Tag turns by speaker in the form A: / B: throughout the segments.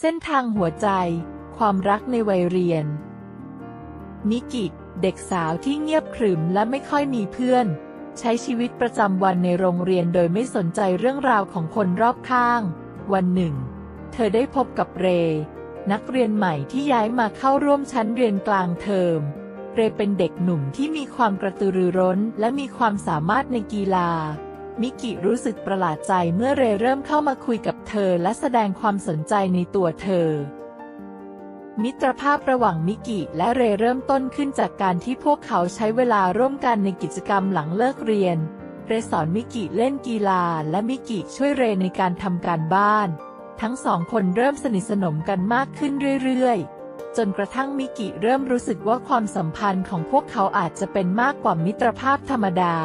A: เส้นทางหัวใจ ความรักในวัยเรียนมิกิเด็กสาวที่เงียบขรึมและไม่ค่อยมีเพื่อน ใช้ชีวิตประจำวันในโรงเรียนโดยไม่สนใจเรื่องราวของคนรอบข้าง วันหนึ่ง เธอได้พบกับเร นักเรียนใหม่ที่ย้ายมาเข้าร่วมชั้นเรียนกลางเทอม เรเป็นเด็กหนุ่มที่มีความกระตือรือร้น และมีความสามารถในกีฬา มิกิรู้สึกประหลาดใจเมื่อเรเริ่มเข้ามาคุยกับ อและแสดงความสนใจในตัวเธอ มิตรภาพระหว่างมิกิและเรเริ่มต้นขึ้นจากการที่พวกเขาใช้เวลาร่วมกันในกิจกรรมหลังเลิกเรียน เรสอนมิกิเล่นกีฬาและมิกิช่วยเรในการทำการบ้าน ทั้งสองคนเริ่มสนิทสนมกันมากขึ้นเรื่อยๆจนกระทั่งมิกิเริ่มรู้สึกว่าความสัมพันธ์ของพวกเขาอาจจะเป็นมากกว่ามิตรภาพธรรมดา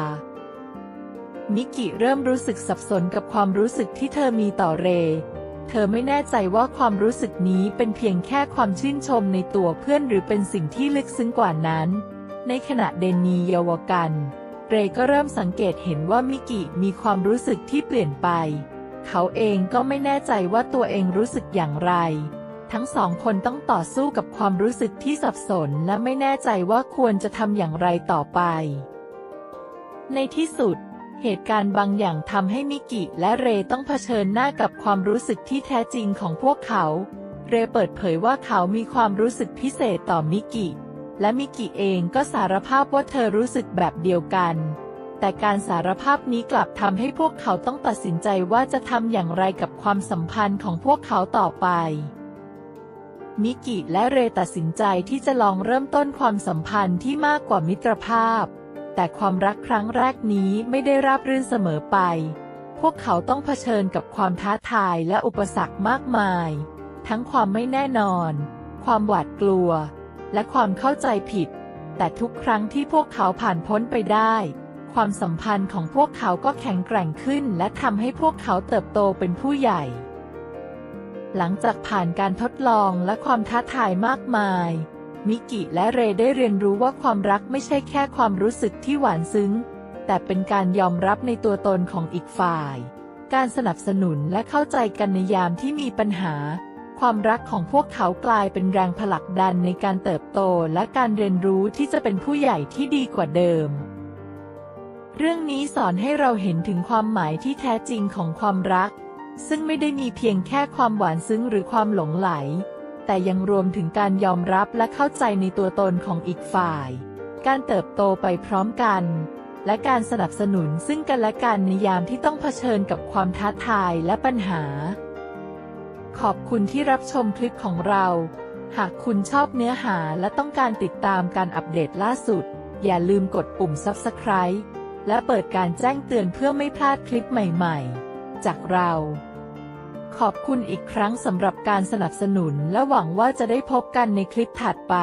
A: มิกิเริ่มรู้สึกสับสนกับความรู้สึกที่เธอมีต่อเร เธอไม่แน่ใจว่าความรู้สึกนี้เป็นเพียงแค่ความชื่นชมในตัวเพื่อนหรือเป็นสิ่งที่ลึกซึ้งกว่านั้น ในขณะเดนนีเยาวกัน เรก็เริ่มสังเกตเห็นว่ามิกิมีความรู้สึกที่เปลี่ยนไป เขาเองก็ไม่แน่ใจว่าตัวเองรู้สึกอย่างไร ทั้งสองคนต้องต่อสู้กับความรู้สึกที่สับสนและไม่แน่ใจว่าควรจะทำอย่างไรต่อไป ในที่สุด เหตุการณ์บางอย่างทำให้มิกิและเรต้องเผชิญหน้ากับความรู้สึกที่แท้จริงของพวกเขา เรเปิดเผยว่าเขามีความรู้สึกพิเศษต่อมิกิ และมิกิเองก็สารภาพว่าเธอรู้สึกแบบเดียวกัน แต่การสารภาพนี้กลับทำให้พวกเขาต้องตัดสินใจว่าจะทำอย่างไรกับความสัมพันธ์ของพวกเขาต่อไปมิกิและเรตัดสินใจที่จะลองเริ่มต้นความสัมพันธ์ที่มากกว่ามิตรภาพ แต่ความรักครั้งแรกนี้ไม่ได้ราบรื่นเสมอไป พวกเขาต้องเผชิญกับความท้าทายและอุปสรรคมากมาย ทั้งความไม่แน่นอน ความหวาดกลัว และความเข้าใจผิด แต่ทุกครั้งที่พวกเขาผ่านพ้นไปได้ ความสัมพันธ์ของพวกเขาก็แข็งแกร่งขึ้น และทำให้พวกเขาเติบโตเป็นผู้ใหญ่ หลังจากผ่านการทดลองและความท้าทายมากมาย มิกิและเรได้เรียนรู้ว่าความรักไม่ใช่แค่ความรู้สึกที่หวานซึ้ง แต่เป็นการยอมรับในตัวตนของอีกฝ่าย การสนับสนุนและเข้าใจกันในยามที่มีปัญหา ความรักของพวกเขากลายเป็นแรงผลักดันในการเติบโตและการเรียนรู้ที่จะเป็นผู้ใหญ่ที่ดีกว่าเดิม เรื่องนี้สอนให้เราเห็นถึงความหมายที่แท้จริงของความรัก ซึ่งไม่ได้มีเพียงแค่ความหวานซึ้งหรือความหลงไหล แต่ยังรวมถึงการยอมรับและเข้าใจในตัวตนของอีกฝ่าย การเติบโตไปพร้อมกัน และการสนับสนุนซึ่งกันและกันในยามที่ต้องเผชิญกับความท้าทายและปัญหา ขอบคุณที่รับชมคลิปของเรา หากคุณชอบเนื้อหาและต้องการติดตามการอัปเดตล่าสุด อย่าลืมกดปุ่ม Subscribe และเปิดการแจ้งเตือนเพื่อไม่พลาดคลิปใหม่ ๆ จากเรา ขอบคุณอีกครั้งสำหรับการสนับสนุนและหวังว่าจะได้พบกันในคลิปถัดไป